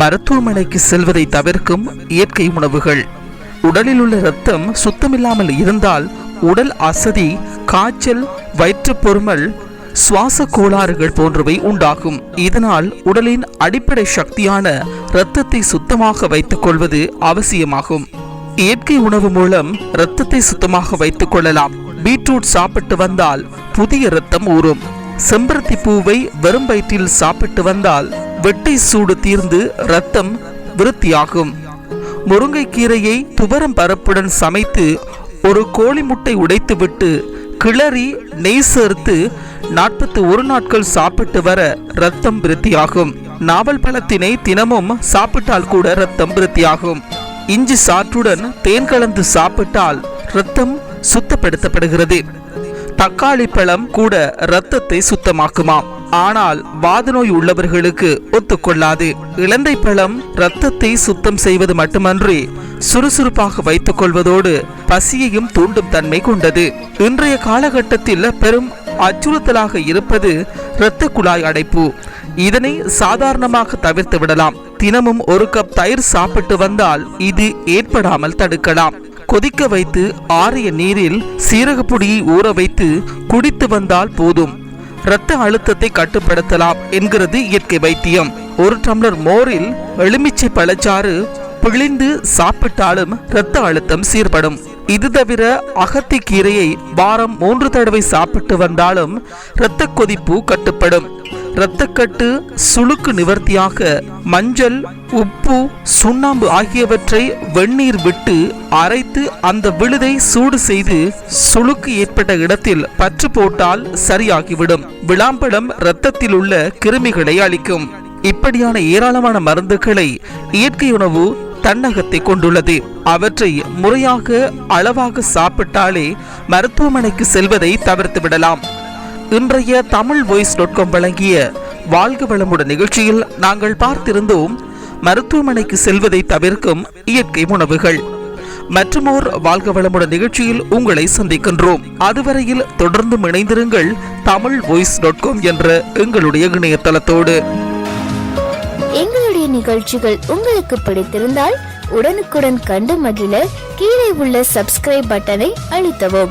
மருத்துவமனைக்கு செல்வதை தவிர்க்கும் இயற்கை உணவுகள். உடலில் உள்ள இரத்தம் சுத்தமில்லாமல் இருந்தால் உடல் அசதி காய்ச்சல் வயிற்றுப்பொருமல் சுவாச கோளாறுகள் போன்றவை உண்டாகும். இதனால் உடலின் அடிப்படை சக்தியான இரத்தத்தை சுத்தமாக வைத்துக் கொள்வது அவசியமாகும். இயற்கை உணவு மூலம் இரத்தத்தை சுத்தமாக வைத்துக் கொள்ளலாம். பீட்ரூட் சாப்பிட்டு வந்தால் புதிய இரத்தம் ஊறும். செம்பருத்தி பூவை வெறும் வயிற்றில் சாப்பிட்டு வந்தால் வெட்டை சூடு தீர்ந்து இரத்தம் விருத்தியாகும். முருங்கைக்கீரையை துவரம் பரப்புடன் சமைத்து ஒரு கோழி முட்டை உடைத்துவிட்டு கிளறி நெய் சேர்த்து நாற்பத்தி ஒரு நாட்கள் சாப்பிட்டு வர ரத்தம் விருத்தியாகும். நாவல் பழத்தினை தினமும் சாப்பிட்டால் கூட ரத்தம் விருத்தியாகும். இஞ்சி சாற்றுடன் தேன் கலந்து சாப்பிட்டால் ரத்தம் சுத்தப்படுத்தப்படுகிறது. தக்காளி பழம் கூட இரத்தத்தை சுத்தமாக்குமாம். ஆனால் வாத நோய் உள்ளவர்களுக்கு ஒத்துக்கொள்ளாது. இலந்தை பழம் இரத்தத்தை சுத்தம் செய்வது மட்டுமன்றி சுறுசுறுப்பாக வைத்துக் கொள்வதோடு பசியையும் தூண்டும் தன்மை கொண்டது. இன்றைய காலகட்டத்தில் பெரும் அச்சுறுத்தலாக இருப்பது இரத்த குழாய் அடைப்பு. இதனை சாதாரணமாக தவிர்த்து விடலாம். தினமும் ஒரு கப் தயிர் சாப்பிட்டு வந்தால் இது ஏற்படாமல் தடுக்கலாம். கொதிக்க வைத்து ஆறிய நீரில் சீரகப்பொடியை ஊற வைத்து குடித்து வந்தால் போதும். இரத்த அழுத்தத்தை கட்டுப்படுத்தலாம் என்கிறது இயற்கை வைத்தியம். ஒரு டம்ளர் மோரில் எலுமிச்சை பழச்சாறு பிழிந்து சாப்பிட்டாலும் இரத்த அழுத்தம் சீர்படும். இது தவிர அகத்தி கீரையை வாரம் மூன்று தடவை சாப்பிட்டு வந்தாலும் இரத்த கொதிப்பு கட்டுப்படும். இரத்தக்கட்டு சுளுக்கு நிவர்த்தியாக மஞ்சள் உப்பு சுண்ணாம்பு ஆகியவற்றை வெந்நீர் விட்டு அரைத்து அந்த விழுதை சூடு செய்து சுளுக்கு ஏற்பட்ட இடத்தில் பற்று போட்டால் சரியாகிவிடும். விளாம்பழம் இரத்தத்தில் உள்ள கிருமிகளை அளிக்கும் இப்படியான ஏராளமான மருந்துகளை இயற்கை உணவு தன்னகத்தை கொண்டுள்ளது. அவற்றை முறையாக அளவாக சாப்பிட்டாலே மருத்துவமனைக்கு செல்வதை தவிர்த்து விடலாம். இன்றைய தமிழ் வாய்ஸ் டாட் காம் வழங்கிய வாழ்க வளமுடன் நிகழ்ச்சியில் நாங்கள் பார்த்திருந்தோம் மருத்துவமனைக்கு செல்வதை தவிர்க்கும் இயற்கை உணவுகள். மற்றுமோர் வாழ்க வளமுடன் நிகழ்ச்சியில் உங்களை சந்திக்கின்றோம். அதுவரையில் தொடர்ந்து இணைந்திருங்கள் தமிழ் வாய்ஸ் டாட் காம் என்ற எங்களுடைய இணையதளத்தோடு. எங்களுடைய நிகழ்ச்சிகள் உங்களுக்கு பிடித்திருந்தால் உடனுக்குடன் கண்டு மகிழ கீழே உள்ள சப்ஸ்கிரைப் பட்டனை அழுத்தவும்.